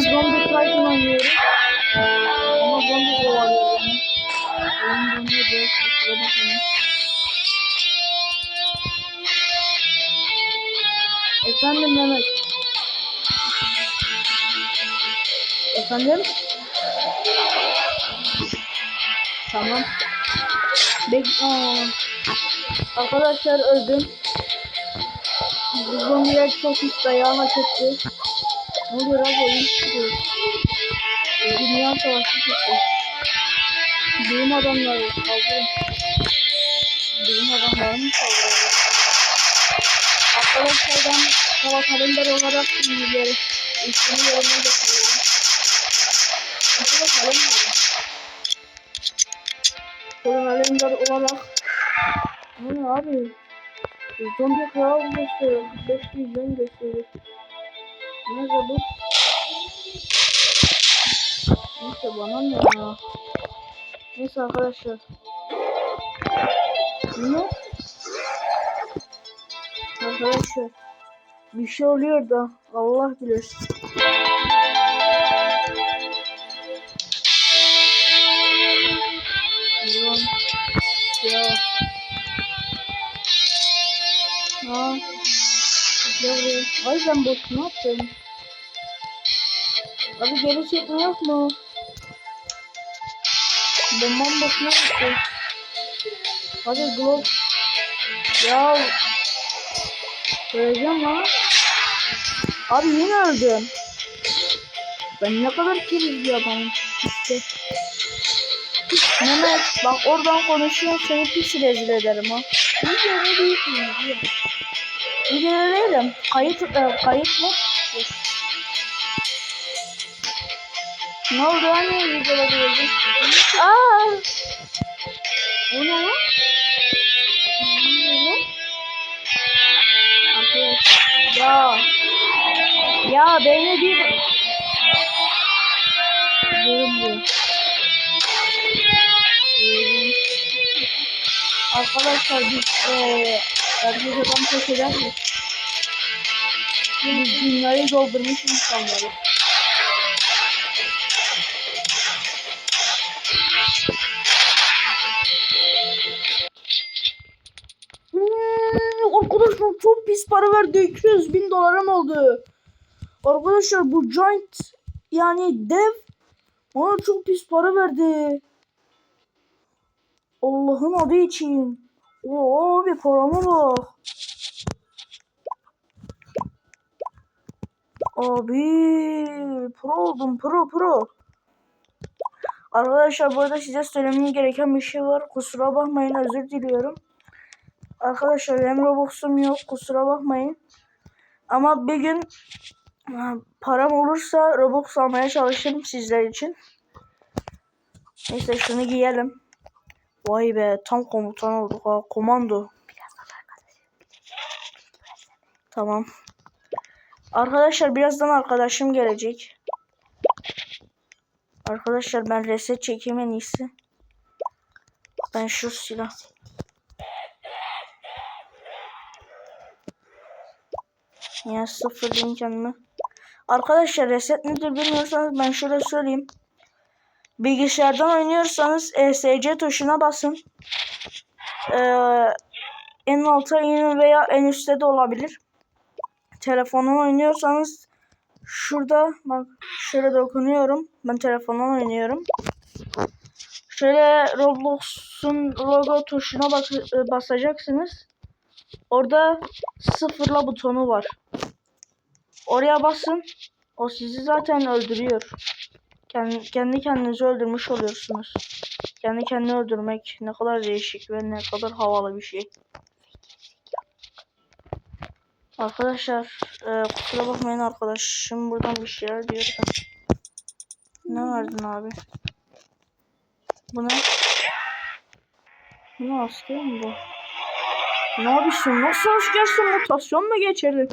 zombi Titan oynuyorum. Ama zombi kovalıyor beni. Oyun donuyor biraz kusura. Efendim Mehmet. Efendim? Tamam. Bek. Arkadaşlar öldüm. Bu zombiler çok pis dayağı hak etti. Ne oluyor abi oyun çıkıyor. Dünya savaşı çıktı. Bilim adamları saldırın. Bilim adamları mı saldırıyor? Arkadaşlar ben hava kalender olarak bilgileri üstünü yorumuna getiriyorum. Üstüne kalender. Kalender olarak ne abi? Zombi kral gösteriyor. 5 milyon gösteriyor. Nerede bu? Neyse bana ne ya? Neyse arkadaşlar. Ne? Arkadaşlar. Bir şey oluyor da Allah bilir. Ya buraya. Ay ben boş ne yaptım? Abi geri çekme yok mu? Bombam boşuna gitti. Hadi glow. Ya. Öleceğim lan. Abi yine öldüm. Ben ne kadar kiriz bir adamım. İşte. Mehmet bak oradan konuşuyorsun seni pis rezil ederim ha. Video ne büyük mü? Video değilim. Kayıt, e, kayıt mı? Dur. Ne oldu hani videoda gördüm? Aa! O ne. Ya. Ya beni bir... Görünmüyor. Arkadaşlar biz eee Erkek adam pes eder mi? Biz dünyayı doldurmuş insanları. Hmm, arkadaşlar çok pis para verdi. 200 bin dolarım oldu. Arkadaşlar bu Giant yani dev bana çok pis para verdi. Allah'ın adı için. Oo bir parama bak. Abi pro oldum pro pro. Arkadaşlar bu arada size söylemem gereken bir şey var. Kusura bakmayın özür diliyorum. Arkadaşlar benim Robux'um yok kusura bakmayın. Ama bir gün param olursa Robux almaya çalışırım sizler için. Neyse şunu giyelim. Vay be tam komutan olduk ha komando. Tamam. Arkadaşlar birazdan arkadaşım gelecek. Arkadaşlar ben reset çekeyim en iyisi. Ben şu silah. Ya sıfırlayayım kendimi. Arkadaşlar reset nedir bilmiyorsanız ben şöyle söyleyeyim. Bilgisayardan oynuyorsanız ESC tuşuna basın. Ee, en alta inin veya en üstte de olabilir. Telefondan oynuyorsanız şurada bak şöyle dokunuyorum. Ben telefondan oynuyorum. Şöyle Roblox'un logo tuşuna bak basacaksınız. Orada sıfırla butonu var. Oraya basın. O sizi zaten öldürüyor. Kendi, kendi kendinizi öldürmüş oluyorsunuz. Kendi kendini öldürmek ne kadar değişik ve ne kadar havalı bir şey. Arkadaşlar e, kusura bakmayın arkadaşım buradan bir şeyler diyor. Ne verdin abi? Bu ne? Bu ne asker bu? Ne yapıyorsun? Nasıl askersin? Mutasyon mu geçirdin?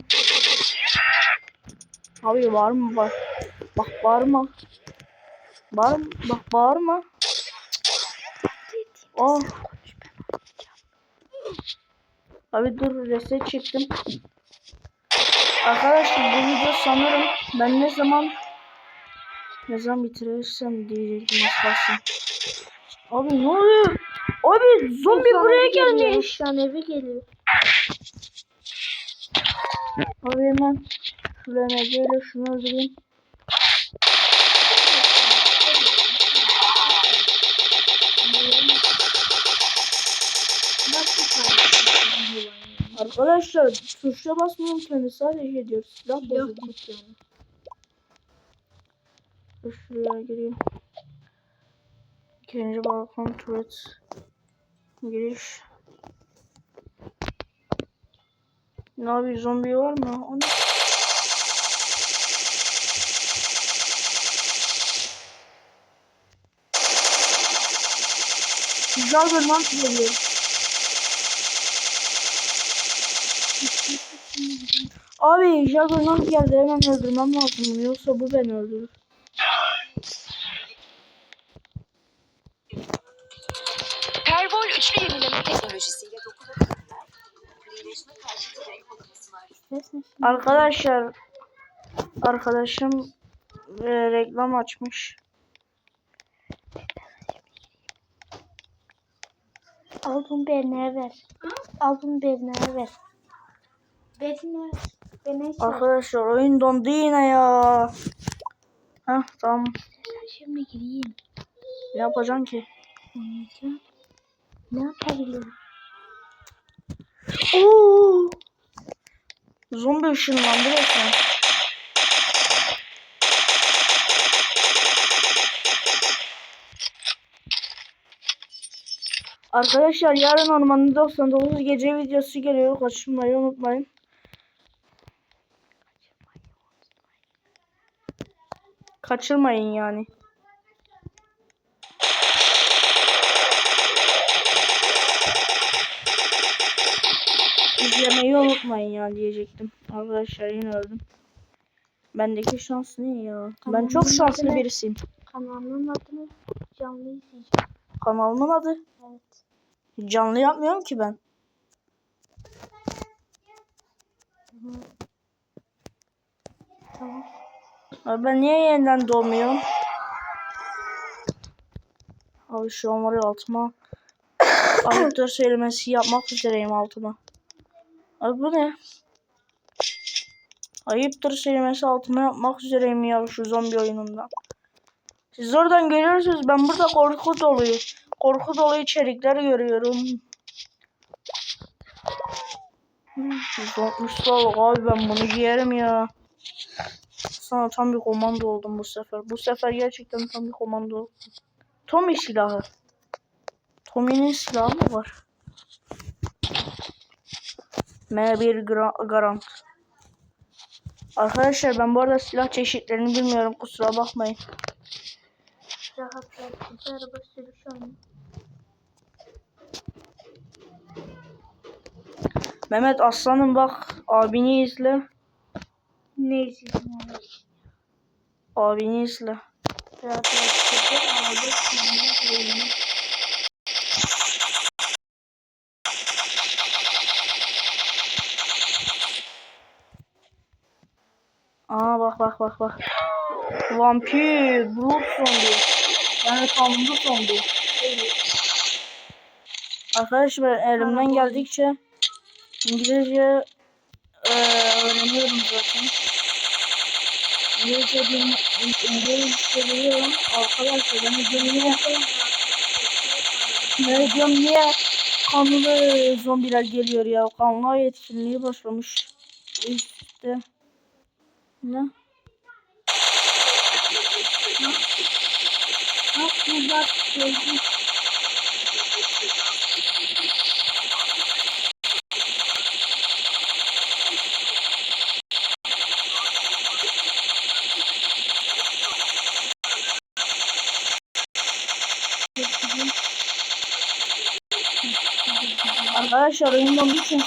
Abi var mı var? Bak bağırma. Bağır, bak bağırma. Oh. Abi dur reset çektim. Arkadaşlar bu video sanırım ben ne zaman Ne zaman bitirirsem diyecektim az kalsın. Abi ne oluyor? Abi zombi buraya gelmiş. Şu an eve geliyor. Abi hemen şuraya MG şunu öldüreyim. Arkadaşlar tuşa basmıyorum kendi sadece ediyor. Silah Silah. Dur Şuraya gireyim. İkinci balkon turret. Giriş. Ne abi zombi var mı? O ne? Juggernaut geliyor. Abi Juggernaut geldi hemen öldürmem lazım yoksa bu beni öldürür. Pervol üçlü yenileme teknolojisiyle var. Arkadaşlar arkadaşım e, reklam açmış. Al bunu Berna'ya ver. Al bunu Berna'ya ver. Çağır. Arkadaşlar oyun dondu yine ya. Heh tamam. Sen şimdi gireyim. Ne yapacaksın ki? Ne yapabilirim? Oo! Zombi ışınlandı resmen. Arkadaşlar yarın ormanın 99 gece videosu geliyor. Kaçırmayı unutmayın. Kaçırmayın yani. İzlemeyi unutmayın ya diyecektim. Arkadaşlar yine öldüm. Bendeki şans ne ya? Ben çok Kanalımın şanslı adı ne? birisiyim. Kanalımın adını canlı izleyeceğim. Kanalımın adı. Evet. Canlı yapmıyorum ki ben. Tamam. Abi ben niye yeniden doğmuyorum? Abi şu an var ya altıma. Ayıptır söylemesi yapmak üzereyim altıma. Abi bu ne? Ayıptır söylemesi altıma yapmak üzereyim ya şu zombi oyununda. Siz oradan görüyorsunuz ben burada korku dolu. Korku dolu içerikler görüyorum. 160 liralık abi ben bunu giyerim ya. Sana tam bir komando oldum bu sefer. Bu sefer gerçekten tam bir komando oldum. Tommy silahı. Tommy'nin silahı mı var? M1 gra- Garant. Arkadaşlar ben bu arada silah çeşitlerini bilmiyorum kusura bakmayın. Rahat rahat. Araba sürüş oyunu. Mehmet aslanım bak abini izle. Ne. Bir araba sürüş oyunu. Aa bak bak bak bak. Vampir, blood zombi. Yani kanlı zombi. Arkadaşlar elimden geldikçe İngilizce eee öğreniyorum zaten. İngilizce bil İngilizce biliyorum. Arkadaşlar ben niye ben diyorum niye kanlı zombiler geliyor ya. Kanlı etkinliği başlamış. İşte ne? Bak burada Arkadaşlar oyun donduğu için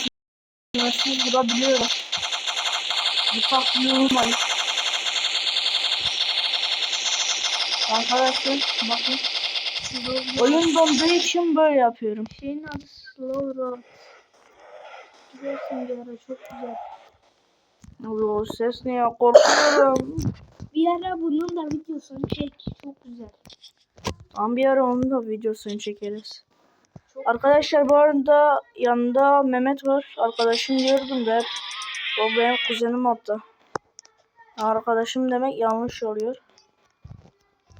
sınırsız vurabiliyorum. Dikkatli olmayın. Arkadaşlar bakın. Oyun donduğu için böyle yapıyorum. Şeyin adı Slow Road. Gidersin bir ara çok güzel. Allah ses ne ya korkuyorum. Bir ara bunun da videosunu çek. Çok güzel. Tam bir ara onun da videosunu çekeriz. Arkadaşlar bu arada yanında Mehmet var. Arkadaşım diyordum da hep. O benim kuzenim hatta. Arkadaşım demek yanlış oluyor.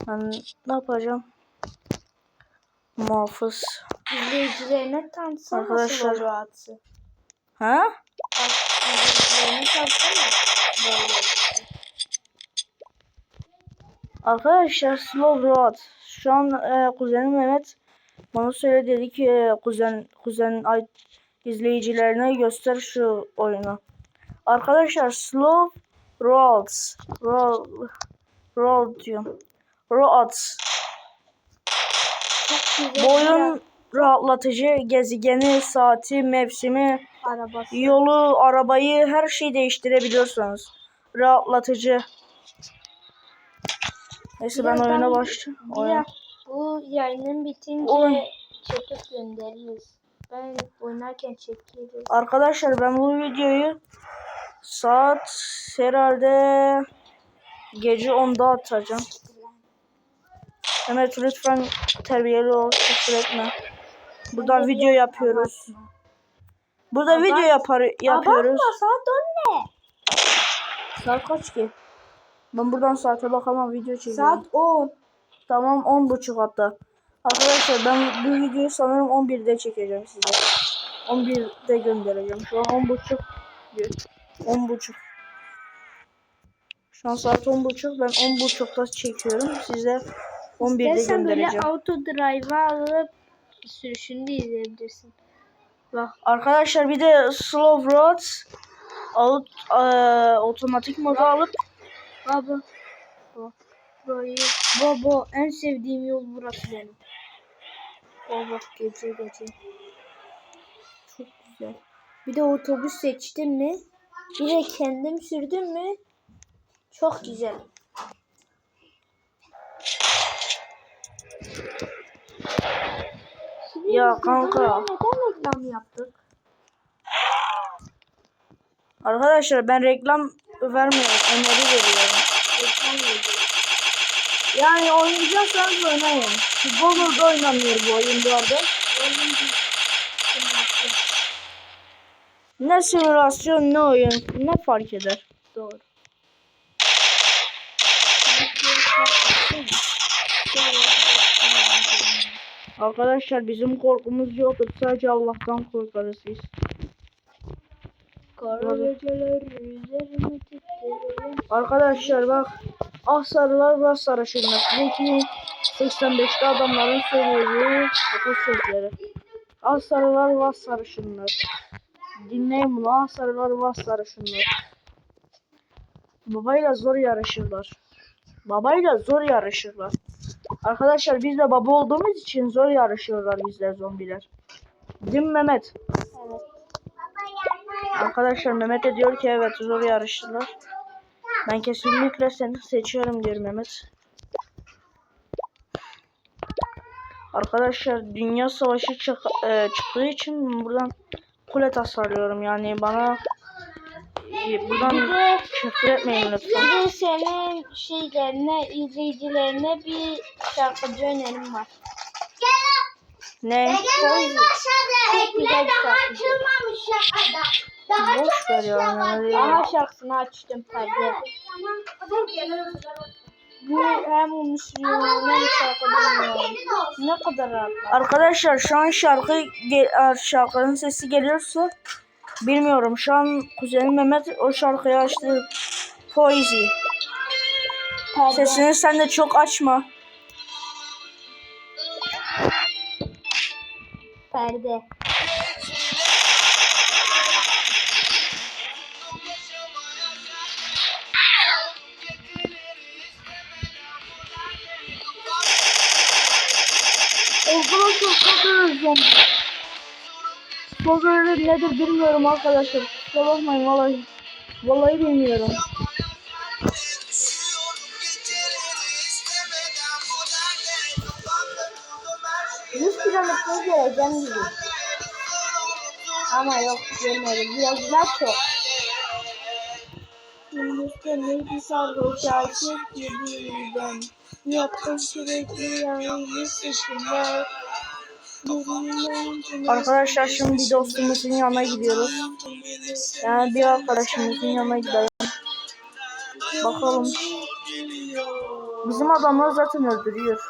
Ben ne yapacağım? Muhafız. İzleyicilerine tanıtsana Arkadaşlar. Roads'ı. Ha? İzleyicilerine tanıtsana. Arkadaşlar Slow Road. Şu an e, kuzenim Mehmet bana söyledi dedi ki e, kuzen kuzen ay, izleyicilerine göster şu oyunu. Arkadaşlar Slow Roads. Road, road diyorum. Roads. Bu oyun rahatlatıcı. Gezegeni, saati, mevsimi, arabası. yolu, arabayı her şeyi değiştirebiliyorsunuz. Rahatlatıcı. Neyse ben oyuna başlayayım. Oyun. Bu yayının bitince Oy. çekip göndeririz. Ben oynarken çekeriz. Arkadaşlar ben bu videoyu saat herhalde gece 10'da atacağım. Evet lütfen terbiyeli ol, küfür etme. Burada video yapıyoruz. Burada Abart- video yapar yapıyoruz. Abartma saat 10 ne? Saat kaç ki? Ben buradan saate bakamam video çekiyorum. Saat 10. Tamam 10 buçuk hatta. Arkadaşlar ben bu videoyu sanırım 11'de çekeceğim size. 11'de göndereceğim. Şu an 10 buçuk. 10 buçuk. Şu an saat 10 buçuk. Ben 10 buçukta çekiyorum. Size 11'de İstersen böyle göndereceğim. auto drive'a alıp sürüşünü de izleyebilirsin. Bak Arkadaşlar bir de slow roads alıp eee, otomatik modu alıp. Bak. Burayı. Baba en sevdiğim yol burası benim. Baba gece gece. Çok güzel. Bir de otobüs seçtim mi? Bir de kendim sürdüm mü? Çok güzel. Şimdi Ya kanka. Neden reklam yaptık? arkadaşlar ben reklam vermiyorum. Öneri veriyorum. Reklam yaptık. Yani oynayacaksanız oynayın. Google'da oynanıyor bu oyun bu arada. Ne simülasyon ne oyun ne fark eder. Doğru. Arkadaşlar bizim korkumuz yoktur. Sadece Allah'tan korkarız biz. Arkadaşlar bak ah sarılar var sarışınlar. Size 85'te adamların söylediği bu sözleri. Ah sarılar var sarışınlar. Dinleyin bunu ah sarılar var sarışınlar. Babayla zor yarışırlar. Babayla zor yarışırlar. Arkadaşlar biz de baba olduğumuz için zor yarışıyorlar bizler zombiler. Değil mi Mehmet? Evet. Arkadaşlar Mehmet de diyor ki evet zor yarıştılar. Ben kesinlikle seni seçiyorum diyor Mehmet. Arkadaşlar Dünya Savaşı çık- e, çıktığı için buradan kule tasarlıyorum yani bana e, buradan küfür etmeyin lütfen. Bir de senin şeylerine, izleyicilerine bir şarkıcı önerim var. Ne? Poison. Çok güzel bir şarkıcı. Boş ver ya. Aha şarkısını açtım perde. Bu hem onu sürüyorum hem şarkı dinliyorum. Ne kadar rahat. Arkadaşlar şu an şarkı şarkının sesi geliyorsa bilmiyorum. Şu an kuzenim Mehmet o şarkıyı açtı. Perde. Sesini sen de çok açma. Perde. Spoiler nedir bilmiyorum arkadaşlar. Kusura bakmayın vallahi. Vallahi bilmiyorum. Yüz kilometre geleceğim gibi. Ama yok gelmedi. Biraz daha çok. Gündüzde neydi sarhoş aşık gibiydim. Yaptım sürekli yanlış işimler. Arkadaşlar şimdi bir dostumuzun yanına gidiyoruz. Yani bir arkadaşımızın yanına gidelim. Bakalım. Bizim adamlar zaten öldürüyor.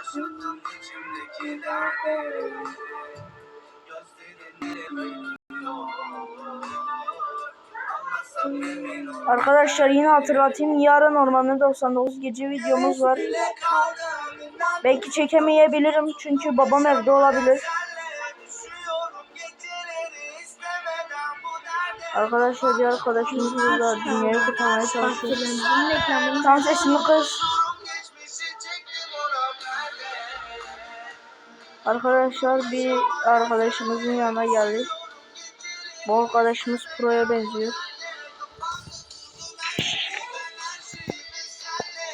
Arkadaşlar yine hatırlatayım. Yarın Ormanlı 99 gece videomuz var. Belki çekemeyebilirim çünkü babam evde olabilir. Arkadaşlar bir arkadaşımız burada dünyayı kurtarmaya çalışıyor. Tam sesini kız. Arkadaşlar bir arkadaşımızın yanına geldik. Bu arkadaşımız proya benziyor.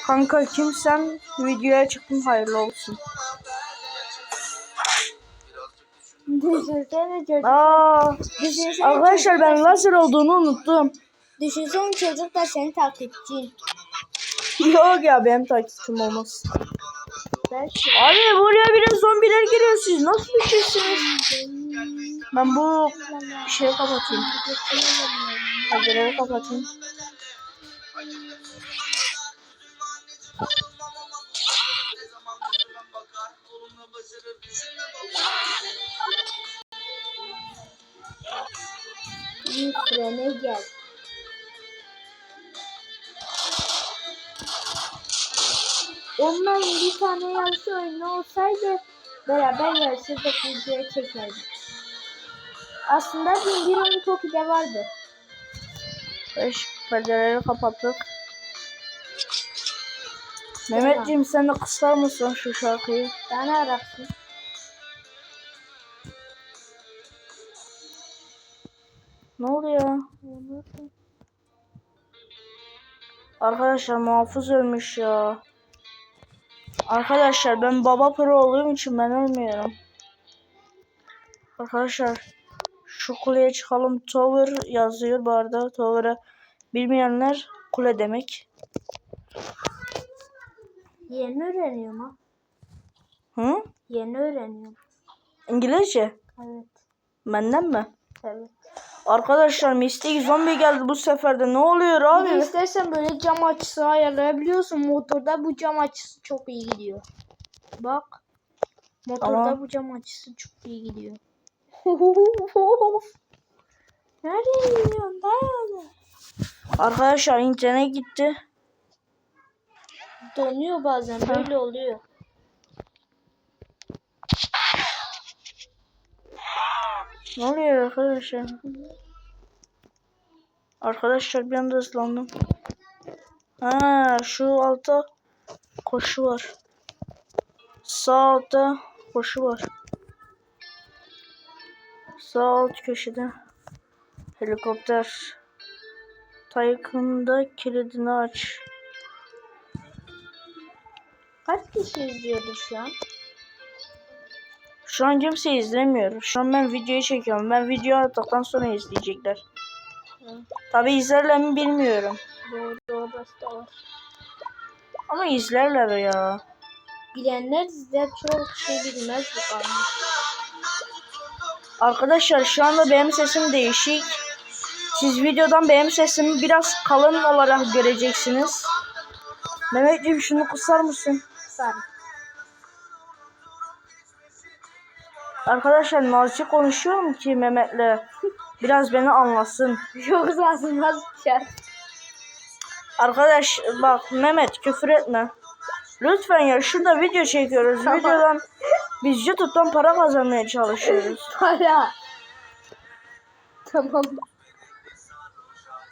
Kanka kimsen videoya çıktın hayırlı olsun. Düşünsene çocuk. Aa, Düşünsene arkadaşlar ben lazer olduğunu unuttum. Düşünsene çocuk da senin takipçin. Yok ya benim takipçim olmaz. Ben şu Abi buraya bile zombiler giriyor siz nasıl düşürsünüz? Ben bu şeyi kapatayım. Pencereyi kapatayım. Bir frene gel. Onların bir tane yarışı oyunu olsaydı beraber yarışı da videoya çekerdik. Aslında bin bir oyun Toki'de vardı. Beş pencereyi kapattık. Mehmetciğim sen de kısar mısın şu şarkıyı? Bana araksın. Ne oluyor? Arkadaşlar muhafız ölmüş ya. Arkadaşlar ben baba pro olduğum için ben ölmüyorum. Arkadaşlar şu kuleye çıkalım. Tower yazıyor bu arada. Tower'ı bilmeyenler kule demek. Yeni öğreniyorum ha. Hı? Yeni öğreniyorum. İngilizce. Evet. Benden mi? Evet. Arkadaşlar mistik zombi geldi bu sefer de. Ne oluyor Bir de abi? istersen böyle cam açısı ayarlayabiliyorsun. Motorda bu cam açısı çok iyi gidiyor. Bak. Motorda Tamam. bu cam açısı çok iyi gidiyor. Nereye gidiyorsun? Dayan. Arkadaşlar internet gitti. Donuyor bazen böyle oluyor. Ne oluyor arkadaşlar? Arkadaşlar bir anda hızlandım. Ha şu altta koşu var. Sağ altta koşu var. Sağ alt köşede helikopter. Taykında kilidini aç. Kaç kişi izliyordu şu an? Şu an kimse izlemiyor. Şu an ben videoyu çekiyorum. Ben video attıktan sonra izleyecekler. Tabi izlerler mi bilmiyorum. Doğru doğru da var. Ama izlerler ya. Bilenler izler çok şey bilmez bu. Arkadaşlar şu anda benim sesim değişik. Siz videodan benim sesimi biraz kalın olarak göreceksiniz. Mehmetciğim şunu kusar mısın? Sarı. Arkadaşlar nazik konuşuyorum ki Mehmet'le. Biraz beni anlasın. Yoksa ağzından sıçar. Arkadaş bak Mehmet küfür etme. Lütfen ya şurada video çekiyoruz. Tamam. Videodan biz YouTube'dan para kazanmaya çalışıyoruz. Para. Tamam.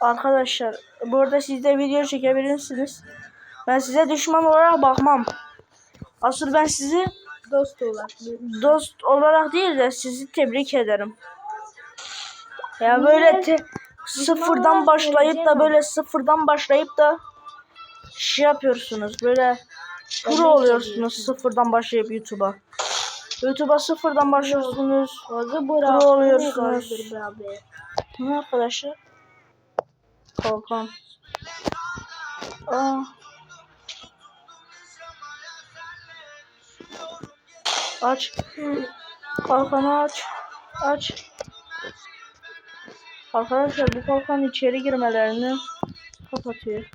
Arkadaşlar burada siz de video çekebilirsiniz. Ben size düşman olarak bakmam. Asıl ben sizi Dost olarak. dost olarak değil de sizi tebrik ederim. Ya böyle te- sıfırdan başlayıp da böyle sıfırdan başlayıp da şey yapıyorsunuz böyle pro oluyorsunuz sıfırdan başlayıp YouTube'a. YouTube'a sıfırdan başlıyorsunuz. Pro oluyorsunuz. Ne arkadaşlar? Kalkan. Aa. Aç. Kalkanı aç. Aç. Arkadaşlar bu kalkan içeri girmelerini kapatıyor.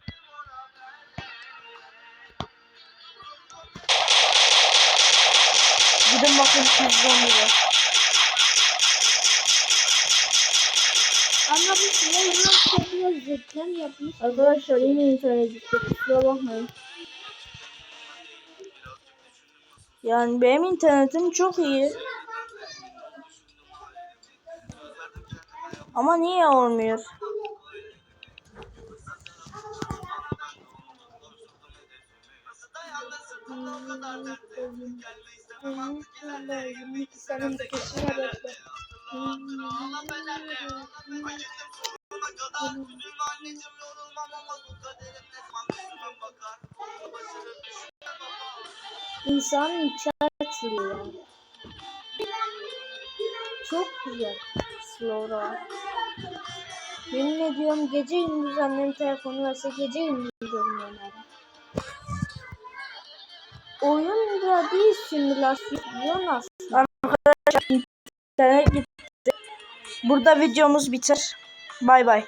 Gidin bakın siz Süleyman biraz reklam yapmış. Arkadaşlar yine internet gitti. Kusura bakmayın. Yani benim internetim çok iyi. Ama niye olmuyor? Senin peşine bekle. İnsanın içi açılıyor. Çok güzel. Flora. Yemin ediyorum gece gündüz annem telefonu verse gece gündüz görünüyorum Oyunda değil simülasyon aslında. İnternet gitti. Burada videomuz biter. Bay bay.